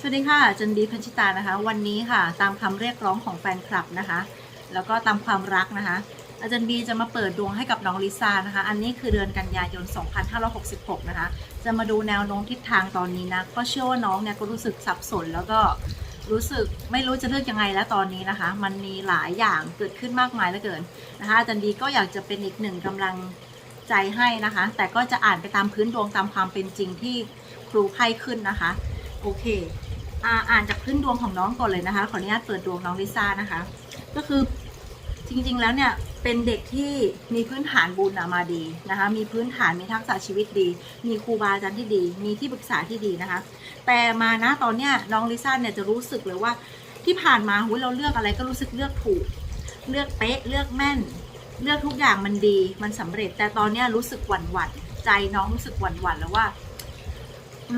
สวัสดีค่ะจันดีพันชิตานะคะ วันนี้ค่ะ ตามคำเรียกร้องของแฟนคลับนะคะ แล้วก็ตามความรักนะคะ อาจารย์บีจะมาเปิดดวงให้กับน้องลิซ่านะคะ อันนี้คือเดือนกันยายน 2566 นะคะ จะมาดูแนวโน้มทิศทางตอนนี้นะ ก็เชื่อว่าน้องเนี่ยก็รู้สึกสับสนแล้วก็รู้สึกไม่รู้จะเลือกยังไงแล้วตอนนี้นะคะ มันมีหลายอย่างเกิดขึ้นมากมายเหลือเกินนะคะอาจารย์บีก็อยากจะเป็นอีกหนึ่งกำลังใจให้นะคะ แต่ก็จะอ่านไปตามพื้นดวงตามความเป็นจริงที่ครูไพ่ขึ้นนะคะ โอเค อ่าอ่านจากพื้นดวงของน้องก่อนเลยนะคะ ขออนุญาตเปิดดวงน้องลิซ่านะคะ ก็คือจริงๆแล้วเนี่ยเป็นเด็กที่มีพื้นฐานบุญอะมาดีนะคะ มีพื้นฐานมีทักษะชีวิตดี มีครูบาอาจารย์ที่ดี มีที่ปรึกษาที่ดีนะคะ แต่มานะตอนเนี้ยน้องลิซ่าเนี่ยจะรู้สึกเลยว่าที่ผ่านมาหุยเราเลือกอะไรก็รู้สึกเลือกถูก เลือกเป๊ะ เลือกแม่น เลือกทุกอย่างมันดี มันสำเร็จ แต่ตอนเนี้ยรู้สึกหวั่นหวั่นใจน้องรู้สึกหวั่นหวั่นแล้วว่า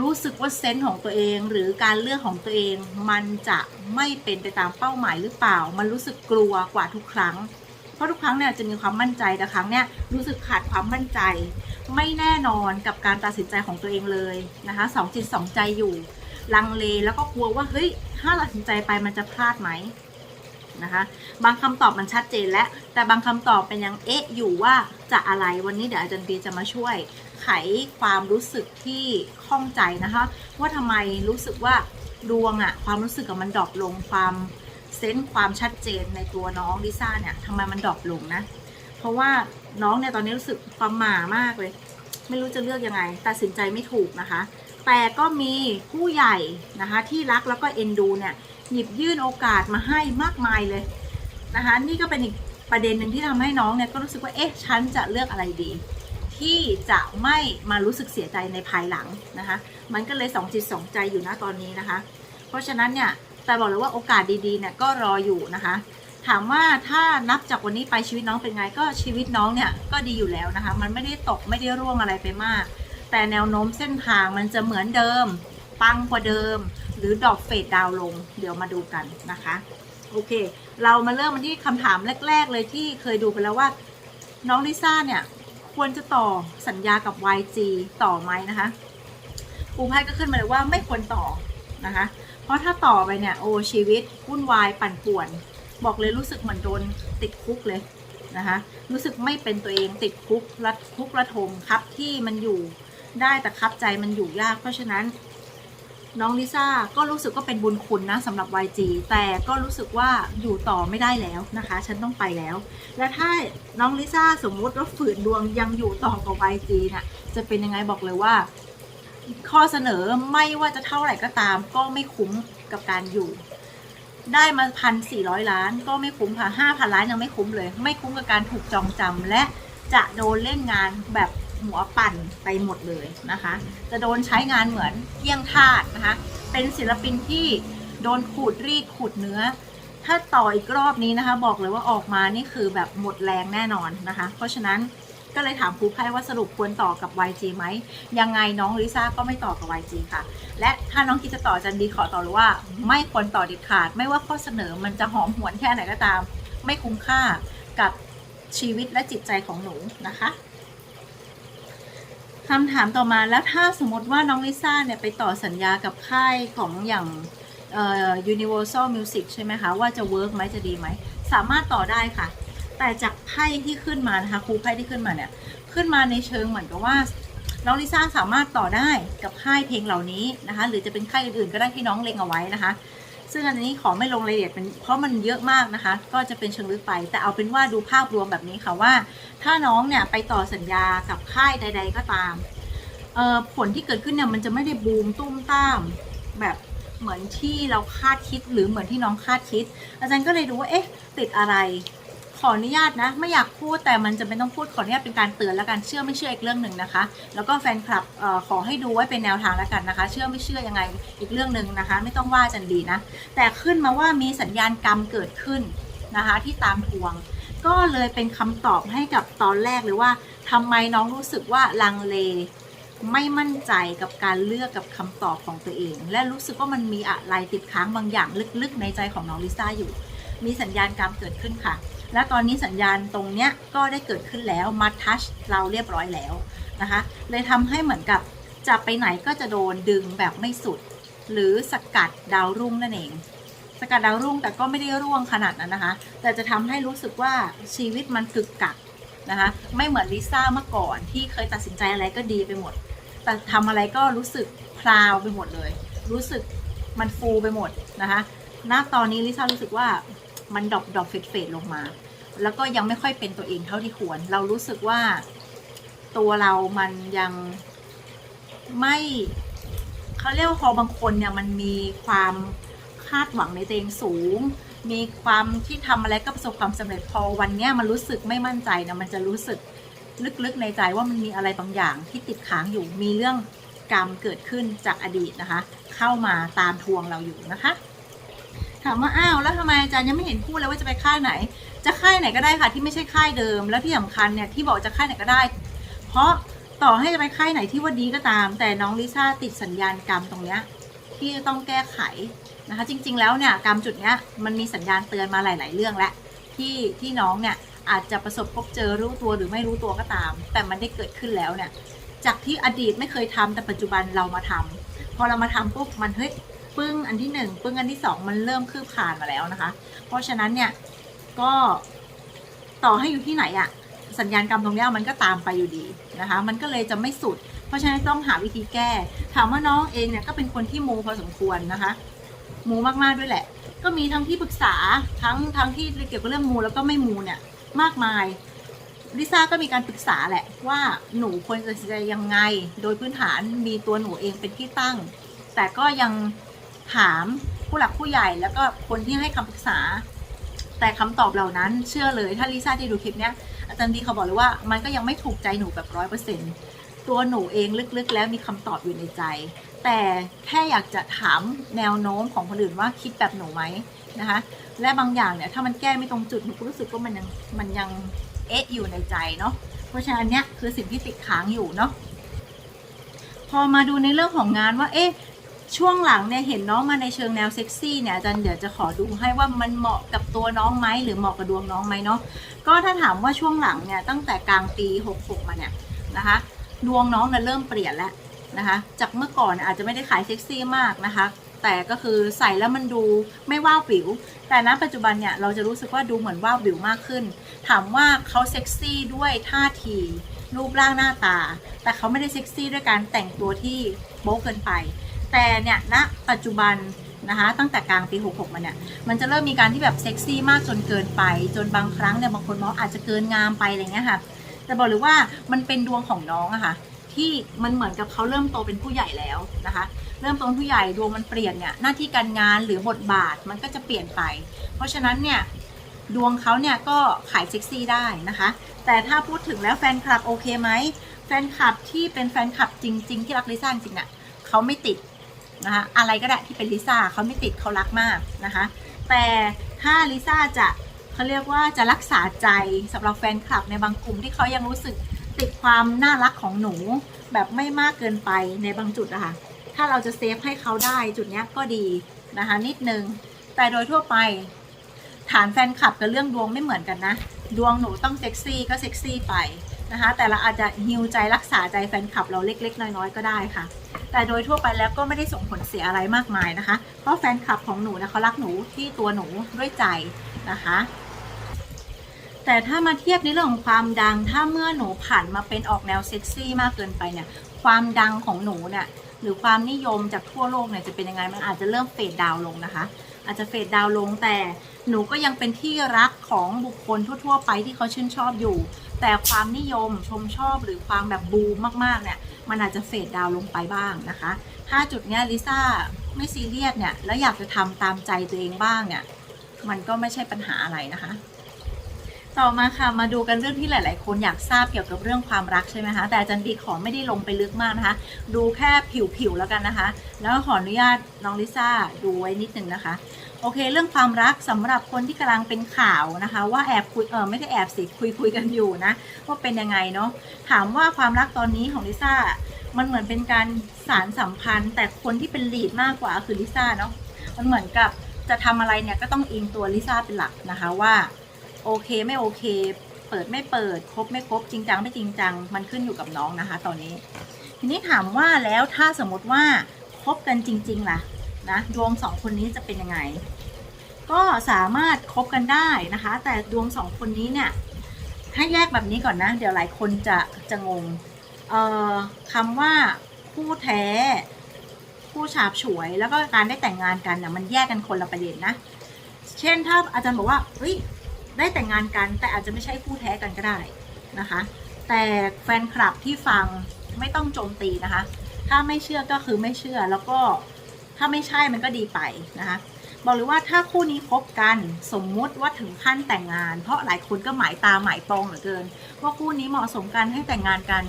รู้สึกว่าเซนส์ของตัวเอง หรือการเลือกของตัวเอง มันจะไม่เป็นไปตามเป้าหมายหรือเปล่า มันรู้สึกกลัวกว่าทุกครั้ง เพราะทุกครั้งเนี่ยจะมีความมั่นใจแต่ครั้งเนี้ยรู้สึกขาดความมั่นใจ ไม่แน่นอนกับการตัดสินใจของตัวเองเลยนะคะสองจิตสองใจอยู่ ลังเลแล้วก็กลัวว่าเฮ้ยถ้าตัดสินใจไปมันจะพลาดไหมนะคะบางคำตอบมันชัดเจนแล้ว แต่บางคำตอบเป็นยังเอ๊ะอยู่ว่าจะอะไรวันนี้เดี๋ยวอาจารย์ปีจะมาช่วย ไขความรู้สึกที่ข้องใจนะคะ ว่าทำไมรู้สึกว่าดวงอะความรู้สึกกับมันดรอปลงความเซนส์ความชัดเจนในตัวน้องลิซ่าเนี่ยทำไมมันดรอปลงนะ เพราะว่าน้องเนี่ยตอนนี้รู้สึกความหม่ามากเลย ไม่รู้จะเลือกยังไงตัดสินใจไม่ถูกนะคะ แต่ก็มีผู้ใหญ่นะคะที่รักแล้วก็เอ็นดูเนี่ยหยิบยื่นโอกาสมาให้มากมายเลยนะคะ นี่ก็เป็นอีกประเด็นหนึ่งที่ทำให้น้องเนี่ยก็รู้สึกว่าเอ๊ะฉันจะเลือกอะไรดี ที่จะไม่มารู้สึกเสียใจในภายหลังนะคะ มันก็เลยสองจิตสองใจอยู่นะตอนนี้นะคะ เพราะฉะนั้นเนี่ยแต่บอกเลยว่าโอกาสดีๆเนี่ยก็รออยู่นะคะ ถามว่าถ้านับจากวันนี้ไปชีวิตน้องเป็นไงก็ชีวิตน้องเนี่ยก็ดีอยู่แล้วนะคะ มันไม่ได้ตกไม่ได้ร่วงอะไรไปมาก แต่แนวโน้มเส้นทางมันจะเหมือนเดิม ปังกว่าเดิม หรือดอกเฟดดาวลง เดี๋ยวมาดูกันนะคะโอเค เรามาเริ่มมาที่คำถามแรก ๆ เลยที่เคยดูไปแล้วว่า น้องลิซ่าเนี่ย ควรจะต่อสัญญากับ YG ต่อไหมนะคะปูไพ่ก็ขึ้นมาเลยว่าไม่ควรต่อนะคะ เพราะถ้าต่อไปเนี่ยโอ้ชีวิตวุ่นวายปั่นป่วน บอกเลยรู้สึกเหมือนโดนติดคุกเลยนะคะ รู้สึกไม่เป็นตัวเองติดคุกรัดคุกระทมครับที่มันอยู่ได้แต่ครับใจมันอยู่ยาก เพราะฉะนั้น น้องลิซ่าก็รู้สึกว่าเป็นบุญคุณนะสำหรับ YG แต่ก็รู้สึกว่าอยู่ต่อไม่ได้แล้วนะคะ ฉันต้องไปแล้ว และถ้าน้องลิซ่าสมมุติว่าฝืนดวงยังอยู่ต่อกับ YG น่ะจะเป็นยังไงบอกเลยว่า ข้อเสนอไม่ว่าจะเท่าไหร่ก็ตาม ก็ไม่คุ้มกับการอยู่ ได้มาพันสี่ร้อยล้าน ก็ไม่คุ้มค่ะห้าพันล้านยังไม่คุ้มเลย ไม่คุ้มกับการถูกจองจำและจะโดนเล่นงานแบบ หัวปั่นไปหมดเลยนะคะ จะโดนใช้งานเหมือนเกี้ยงทาสนะคะ เป็นศิลปินที่โดนขูดรีดขูดเนื้อ ถ้าต่ออีกรอบนี้นะคะ บอกเลยว่าออกมานี่คือแบบหมดแรงแน่นอนนะคะ เพราะฉะนั้นก็เลยถามครูไพ่ว่าสรุปควรต่อกับ YG ไหม ยังไงน้องลิซ่าก็ไม่ต่อกับ YG ค่ะ และถ้าน้องคิจะต่อจันดีขอต่อเลยว่า ไม่ควรต่อเด็ดขาด ไม่ว่าข้อเสนอมันจะหอมหวนแค่ไหนก็ตาม ไม่คุ้มค่ากับชีวิตและจิตใจของหนูนะคะ คำถามต่อมาแล้วถ้าสมมติว่าน้องลิซ่าเนี่ยไปต่อสัญญากับค่ายของอย่างเอ่อ Universal Music ใช่ไหมคะว่าจะเวิร์กไหมจะดีไหม สามารถต่อได้ค่ะ แต่จากไพ่ที่ขึ้นมานะคะครูไพ่ที่ขึ้นมาเนี่ยขึ้นมาในเชิงเหมือนกับว่าน้องลิซ่าสามารถต่อได้กับค่ายเพลงเหล่านี้นะคะ หรือจะเป็นค่ายอื่นๆก็ได้ที่น้องเล็งเอาไว้นะคะ ซึ่งอันนี้ขอไม่ลงรายละเอียดเป็นเพราะมันเยอะมากนะคะ ก็จะเป็นเชิงลึกไป แต่เอาเป็นว่าดูภาพรวมแบบนี้ค่ะว่า ถ้าน้องเนี่ยไปต่อสัญญากับค่ายใด ๆ ก็ตามผลที่เกิดขึ้นเนี่ยมันจะไม่ได้บูมตุ้มต้ามแบบเหมือนที่เราคาดคิดหรือเหมือนที่น้องคาดคิด อาจารย์ก็เลยดูว่าเอ๊ะติดอะไร ขออนุญาตนะ ไม่อยากพูดแต่มันจะเป็นต้องพูดขออนุญาตเป็นการเตือนแล้วกันเชื่อไม่เชื่ออีกเรื่องหนึ่งนะคะ แล้วก็แฟนคลับออขอให้ดูไว้เป็นแนวทางแล้วกันนะคะ เชื่อไม่เชื่อยังไงอีกเรื่องหนึ่งนะคะ ไม่ต้องว่าจันดีนะ แต่ขึ้นมาว่ามีสัญญาณกรรมเกิดขึ้นนะคะ ที่ตามทวง ก็เลยเป็นคำตอบให้กับตอนแรกเลยว่าทำไมน้องรู้สึกว่าลังเลไม่มั่นใจกับการเลือกกับคำตอบของตัวเอง และรู้สึกว่ามันมีอะไรติดค้างบางอย่างลึกๆ ในใจของน้องลิซ่าอยู่ มีสัญญาณกรรมเกิดขึ้นค่ะ และตอนนี้สัญญาณตรงเนี้ยก็ได้เกิดขึ้นแล้วมาทัชเราเรียบร้อยแล้วนะคะ เลยทำให้เหมือนกับจะไปไหนก็จะโดนดึงแบบไม่สุด หรือสกัดดาวรุ่งนั่นเอง สกัดดาวรุ่งแต่ก็ไม่ได้ร่วงขนาดนั้นนะคะ แต่จะทำให้รู้สึกว่าชีวิตมันกึกกักนะคะ ไม่เหมือนลิซ่าเมื่อก่อนที่เคยตัดสินใจอะไรก็ดีไปหมด แต่ทำอะไรก็รู้สึกพลาวไปหมดเลย รู้สึกมันฟูไปหมดนะคะ ณ ตอนนี้ลิซ่ารู้สึกว่า มันดรอปดรอปเฟดเฟดลงมา แล้วก็ยังไม่ค่อยเป็นตัวเองเท่าที่ควร เรารู้สึกว่า ตัวเรามันยังไม่เขาเรียกว่าพอบางคนเนี่ยมันมีความคาดหวังในตัวเองสูง มีความที่ทำอะไรก็ประสบความสำเร็จพอวันเนี้ยมันรู้สึกไม่มั่นใจนะมันจะรู้สึกลึกๆในใจว่ามันมีอะไรบางอย่างที่ติดค้างอยู่มีเรื่องกรรมเกิดขึ้นจากอดีตนะคะ เข้ามาตามทวงเราอยู่นะคะามว่าอ้าวแล้วทำไมอาจารย์ยังไม่เห็นพูดเลยว่าจะไปค่ายไหน จะค่ายไหนก็ได้ค่ะ ที่ไม่ใช่ค่ายเดิม แล้วที่สำคัญเนี่ยที่บอกจะค่ายไหนก็ได้ เพราะต่อให้จะไปค่ายไหนที่ว่าดีก็ตาม แต่น้องลิซ่าติดสัญญาณกรรมตรงเนี้ยที่ต้องแก้ไขนะคะ จริง ๆ แล้วเนี่ยกรรมจุดเนี้ยมันมีสัญญาณเตือนมาหลาย ๆ เรื่องแล้วที่ที่น้องเนี่ยอาจจะประสบพบเจอรู้ตัวหรือไม่รู้ตัวก็ตาม แต่มันได้เกิดขึ้นแล้วเนี่ยจากที่อดีตไม่เคยทำแต่ปัจจุบันเรามาทำพอเรามาทำปุ๊บมันเฮ้ย ปึ้งอันที่หนึ่งปึ้งอันที่สองมันเริ่มคืบคลานมาแล้วนะคะ เพราะฉะนั้นเนี่ยก็ต่อให้อยู่ที่ไหนอะสัญญาณกรรมตรงเนี้ยมันก็ตามไปอยู่ดีนะคะ มันก็เลยจะไม่สุด เพราะฉะนั้นต้องหาวิธีแก้ ถามว่าน้องเองเนี่ยก็เป็นคนที่มูพอสมควรนะคะ มูมากๆด้วยแหละ ก็มีทั้งที่ปรึกษาทั้งทั้งที่เกี่ยวกับเรื่องมูแล้วก็ไม่มูเนี่ยมากมายลิซ่าก็มีการปรึกษาแหละว่าหนูควรจะใจยังไง โดยพื้นฐานมีตัวหนูเองเป็นที่ตั้ง แต่ก็ยัง ถามผู้หลักผู้ใหญ่แล้วก็คนที่ให้คำปรึกษา แต่คำตอบเหล่านั้นเชื่อเลยถ้าลิซ่าที่ดูคลิปเนี้ยอาจารย์ดีเขาบอกเลยว่ามันก็ยังไม่ถูกใจหนูแบบร้อยเปอร์เซ็นต์ตัวหนูเองลึกๆ แล้วมีคำตอบอยู่ในใจ แต่แค่อยากจะถามแนวโน้มของคนอื่นว่าคิดแบบหนูไหมนะคะ และบางอย่างเนี่ยถ้ามันแก้ไม่ตรงจุดหนูก็รู้สึกว่ามันยังมันยังเอ๊ะอยู่ในใจเนาะเพราะฉะนั้นเนี่ยคือสิ่งที่ติดค้างอยู่เนาะพอมาดูในเรื่องของงานว่า เอ๊ะ ช่วงหลังเนี่ยเห็นน้องมาในเชิงแนวเซ็กซี่เนี่ยอาจารย์เดี๋ยวจะขอดูให้ว่ามันเหมาะกับตัวน้องไหมหรือเหมาะกับดวงน้องไหมเนาะก็ถ้าถามว่าช่วงหลังเนี่ยตั้งแต่กลางปี 66 มาเนี่ยนะคะ ดวงน้องเนี่ยเริ่มเปลี่ยนแล้วนะคะ จากเมื่อก่อนอาจจะไม่ได้ขายเซ็กซี่มากนะคะ แต่ก็คือใส่แล้วมันดูไม่ว้าววิว แต่ณปัจจุบันเนี่ยเราจะรู้สึกว่าดูเหมือนว้าววิวมากขึ้น ถามว่าเขาเซ็กซี่ด้วยท่าทีรูปร่างหน้าตา แต่เขาไม่ได้เซ็กซี่ด้วยการแต่งตัวที่โป๊เกินไป แต่เนี่ยณปัจจุบันนะคะตั้งแต่กลางปี 66 มาเนี่ย มันจะเริ่มมีการที่แบบเซ็กซี่มากจนเกินไป จนบางครั้งเนี่ยบางคนมองอาจจะเกินงามไปอะไรเงี้ยค่ะ แต่บอกเลยว่ามันเป็นดวงของน้องอะค่ะ ที่มันเหมือนกับเขาเริ่มโตเป็นผู้ใหญ่แล้วนะคะ เริ่มโตเป็นผู้ใหญ่ดวงมันเปลี่ยนเนี่ยหน้าที่การงานหรือบทบาทมันก็จะเปลี่ยนไป เพราะฉะนั้นเนี่ยดวงเขาเนี่ยก็ขายเซ็กซี่ได้นะคะ แต่ถ้าพูดถึงแล้วแฟนคลับโอเคไหมแฟนคลับที่เป็นแฟนคลับจริง ๆ ที่รักลิซ่าจริงๆน่ะเขาไม่ติด นะคะอะไรก็ได้ที่เป็นลิซ่าเขาไม่ติดเขารักมากนะคะแต่ถ้าลิซ่าจะเขาเรียกว่าจะรักษาใจสำหรับแฟนคลับในบางกลุ่มที่เขายังรู้สึกติดความน่ารักของหนูแบบไม่มากเกินไปในบางจุดอะคะ่ะถ้าเราจะเซฟให้เขาได้จุดนี้ก็ดีนะคะนิดนึง แต่โดยทั่วไปฐานแฟนคลับกับเรื่องดวงไม่เหมือนกันนะ ดวงหนูต้องเซ็กซี่ก็เซ็กซี่ไป นะคะ แต่เราอาจจะฮิวใจรักษาใจแฟนคลับเราเล็ก ๆ น้อยๆก็ได้ค่ะ แต่โดยทั่วไปแล้วก็ไม่ได้ส่งผลเสียอะไรมากมายนะคะ เพราะแฟนคลับของหนูนะเขารักหนูที่ตัวหนูด้วยใจนะคะ แต่ถ้ามาเทียบในเรื่องของความดัง ถ้าเมื่อหนูผ่านมาเป็นออกแนวเซ็กซี่มากเกินไปเนี่ย ความดังของหนูเนี่ยหรือความนิยมจากทั่วโลกเนี่ยจะเป็นยังไงมันอาจจะเริ่มเฟดดาวน์ลงนะคะ อาจจะเฟดดาวลงแต่หนูก็ยังเป็นที่รักของบุคคลทั่ว ๆ ไปที่เขาชื่นชอบอยู่ แต่ความนิยมชมชอบหรือความแบบบูมมากๆเนี่ยมันอาจจะเฟดดาวลงไปบ้างนะคะ5จุดเนี้ยลิซ่าไม่ซีเรียสเนี่ยแล้วอยากจะทำตามใจตัวเองบ้างเนี่ยมันก็ไม่ใช่ปัญหาอะไรนะคะ ต่อมาค่ะมาดูกันเรื่องที่หลาย ๆ คนอยากทราบเกี่ยวกับเรื่องความรักใช่ไหมคะ แต่อาจารย์ดีขอไม่ได้ลงไปลึกมากนะคะ ดูแค่ผิว ๆ แล้วกันนะคะ แล้วขออนุญาตน้องลิซ่าดูไว้นิดนึงนะคะ โอเค เรื่องความรักสำหรับคนที่กำลังเป็นข่าวนะคะ ว่าแอบคุยเออไม่ได้แอบสิคุยคุยกันอยู่นะว่าเป็นยังไงเนาะถามว่าความรักตอนนี้ของลิซ่ามันเหมือนเป็นการสารสัมพันธ์ แต่คนที่เป็นลีดมากกว่าคือลิซ่าเนาะมันเหมือนกับจะทำอะไรเนี่ยก็ต้องอิงตัวลิซ่าเป็นหลักนะคะว่า โอเคไม่โอเค เปิดไม่เปิด ครบไม่ครบจริงจังไม่จริงจัง มันขึ้นอยู่กับน้องนะคะ ตอนนี้ ทีนี้ถามว่าแล้วถ้าสมมติว่าคบกันจริง ๆ ล่ะนะดวงสองคนนี้จะเป็นยังไง ก็สามารถคบกันได้นะคะ แต่ดวงสองคนนี้เนี่ยให้แยกแบบนี้ก่อนนะ เดี๋ยวหลายคนจะจะงงเอ่อคำว่าคู่แท้คู่ฉาบฉวยแล้วก็การได้แต่งงานกันเนี่ยมันแยกกันคนละประเด็นนะ เช่นถ้าอาจารย์บอกว่าเฮ้ย ได้แต่งงานกันแต่อาจจะไม่ใช่คู่แท้กันก็ได้นะคะ แต่แฟนคลับที่ฟังไม่ต้องโจมตีนะคะ ถ้าไม่เชื่อก็คือไม่เชื่อแล้วก็ถ้าไม่ใช่มันก็ดีไปนะคะบอกเลยว่าถ้าคู่นี้คบกันสมมุติว่าถึงขั้นแต่งงาน เพราะหลายคนก็หมายตาหมายปองเหลือเกิน ว่าคู่นี้เหมาะสมกันให้แต่งงานกัน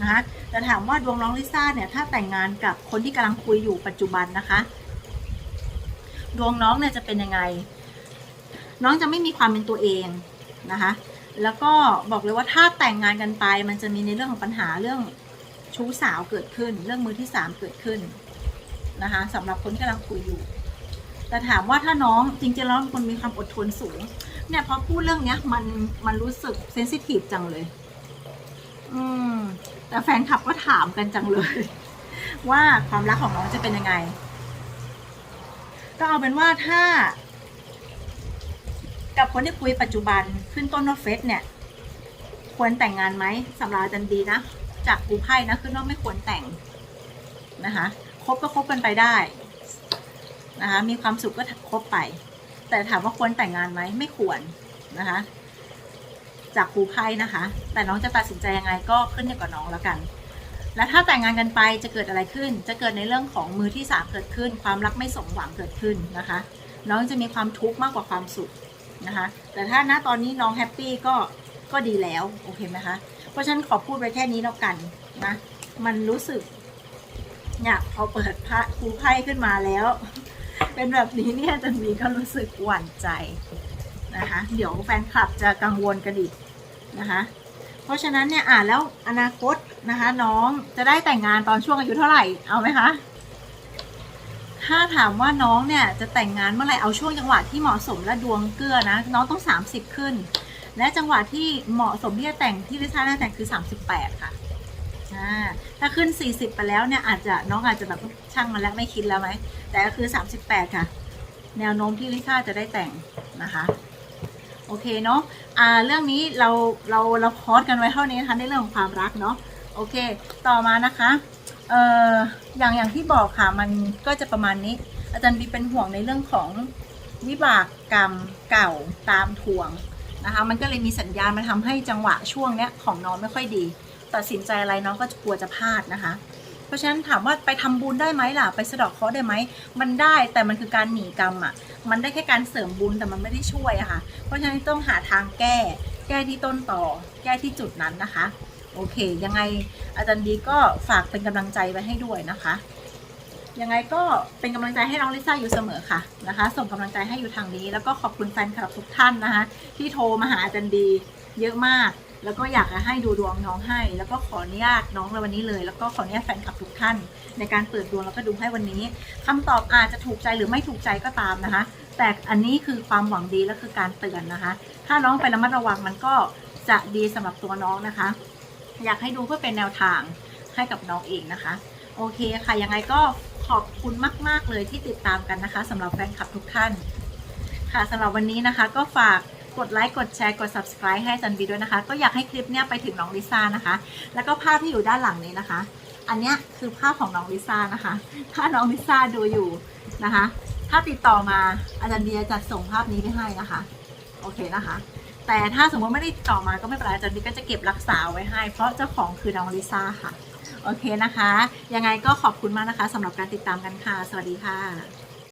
นะคะแต่ถามว่าดวงน้องลิซ่าเนี่ยถ้าแต่งงานกับคนที่กำลังคุยอยู่ปัจจุบันนะคะ ดวงน้องเนี่ยจะเป็นยังไง น้องจะไม่มีความเป็นตัวเองนะคะ แล้วก็บอกเลยว่าถ้าแต่งงานกันไป มันจะมีในเรื่องของปัญหาเรื่องชู้สาวเกิดขึ้น เรื่องมือที่สามเกิดขึ้นนะคะสำหรับคนที่กำลังคุยอยู่ แต่ถามว่าถ้าน้องจริงๆแล้วเป็นคนมีความอดทนสูง เนี่ยพอพูดเรื่องเนี้ยมันมันรู้สึกเซนซิทีฟจังเลย อืม แต่แฟนคลับก็ถามกันจังเลย ว่าความรักของน้องจะเป็นยังไง ก็เอาเป็นว่าถ้า กับคนที่คุยปัจจุบันขึ้นต้นว่าเฟสเนี่ย ควรแต่งงานไหมสำหรับจารย์ดีนะ จากกูไพ่นะขึ้นว่าไม่ควรแต่งนะคะคบก็คบกันไปได้นะคะมีความสุขก็คบไป แต่ถามว่าควรแต่งงานไหมไม่ควรนะคะจากครูไพ่นะคะ แต่น้องจะตัดสินใจยังไงก็ขึ้นอยู่กับน้องแล้วกัน และถ้าแต่งงานกันไปจะเกิดอะไรขึ้น จะเกิดในเรื่องของมือที่สามเกิดขึ้น ความรักไม่สมหวังเกิดขึ้นนะคะ น้องจะมีความทุกข์มากกว่าความสุข นะคะ แต่ถ้าณตอนนี้น้องแฮปปี้ก็ก็ดีแล้วโอเคไหมคะ เพราะฉะนั้นขอพูดไปแค่นี้แล้วกันนะ มันรู้สึกเนี่ยพอเปิดพระครูไพ่ขึ้นมาแล้ว เป็นแบบนี้เนี่ยจะมีก็รู้สึกหวั่นใจนะคะ เดี๋ยวแฟนคลับจะกังวลกันอีกนะคะ เพราะฉะนั้นเนี่ยอ่านแล้วอนาคตนะคะ น้องจะได้แต่งงานตอนช่วงอายุเท่าไหร่เอาไหมคะ ถ้าถามว่าน้องเนี่ยจะแต่งงานเมื่อไหร่เอาช่วงจังหวะที่เหมาะสมและดวงเกื้อนะ น้องต้อง 30 ขึ้น และจังหวะที่เหมาะสมที่จะแต่งที่ลิซ่าน่าแต่งคือ 38 ค่ะอ่าถ้าขึ้น 40 ไปแล้วเนี่ยอาจจะน้องอาจจะแบบช่างมันแล้วไม่คิดแล้วไหมแต่ก็คือ 38 ค่ะ แนวโน้มที่ลิซ่าจะได้แต่งนะคะโอเคเนาะอ่าเรื่องนี้เราเราเราพอดกันไว้เท่านี้นะคะในเรื่องของความรักเนาะโอเค ต่อมานะคะ เอ่ออย่างอย่างที่บอกค่ะมันก็จะประมาณนี้ อาจารย์บีเป็นห่วงในเรื่องของวิบากกรรมเก่าตามทวงนะคะมันก็เลยมีสัญญาณมาทำให้จังหวะช่วงเนี้ยของน้องไม่ค่อยดี ตัดสินใจอะไรน้องก็กลัวจะพลาดนะคะ เพราะฉะนั้นถามว่าไปทำบุญได้ไหมล่ะ ไปสะดอกเคราะห์ได้ไหม มันได้แต่มันคือการหนีกรรมอะ มันได้แค่การเสริมบุญแต่มันไม่ได้ช่วยอะค่ะ เพราะฉะนั้นต้องหาทางแก้ แก้ที่ต้นต่อ แก้ที่จุดนั้นนะคะ โอเค ยังไงอาจารย์ดีก็ฝากเป็นกำลังใจไว้ให้ด้วยนะคะ ยังไงก็เป็นกำลังใจให้น้องลิซ่าอยู่เสมอค่ะนะคะ ส่งกำลังใจให้อยู่ทางนี้ แล้วก็ขอบคุณแฟนคลับทุกท่านนะคะ ที่โทรมาหาอาจารย์ดีเยอะมาก แล้วก็อยากจะให้ดูดวงน้องให้ แล้วก็ขออนุญาตน้องในวันนี้เลย แล้วก็ขออนุญาตแฟนคลับทุกท่าน ในการเปิดดวงแล้วก็ดูให้วันนี้คำตอบอาจจะถูกใจหรือไม่ถูกใจก็ตามนะคะ แต่อันนี้คือความหวังดีและคือการเตือนนะคะ ถ้าน้องไประมัดระวังมันก็จะดีสำหรับตัวน้องนะคะ อยากให้ดูเพื่อเป็นแนวทางให้กับน้องเองนะคะ โอเคค่ะยังไงก็ขอบคุณมาก ๆ เลยที่ติดตามกันนะคะสำหรับแฟนคลับทุกท่าน ค่ะสำหรับวันนี้นะคะ ก็ฝากกดไลค์กดแชร์กด subscribe ให้จันบีด้วยนะคะ ก็อยากให้คลิปเนี้ยไปถึงน้องลิซ่านะคะ แล้วก็ภาพที่อยู่ด้านหลังนี้นะคะ อันเนี้ยคือภาพของน้องลิซ่านะคะ ถ้าน้องลิซ่าดูอยู่นะคะ ถ้าติดต่อมาอาจารย์เดียจะส่งภาพนี้ไปให้นะคะ โอเคนะคะ แต่ถ้าสมมติไม่ได้ติดต่อมาก็ไม่เป็นไรอาจารย์เดียก็จะเก็บรักษาไว้ให้ เพราะเจ้าของคือน้องลิซ่าค่ะ โอเคนะคะ ยังไงก็ขอบคุณมากนะคะสำหรับการติดตามกันค่ะ สวัสดีค่ะ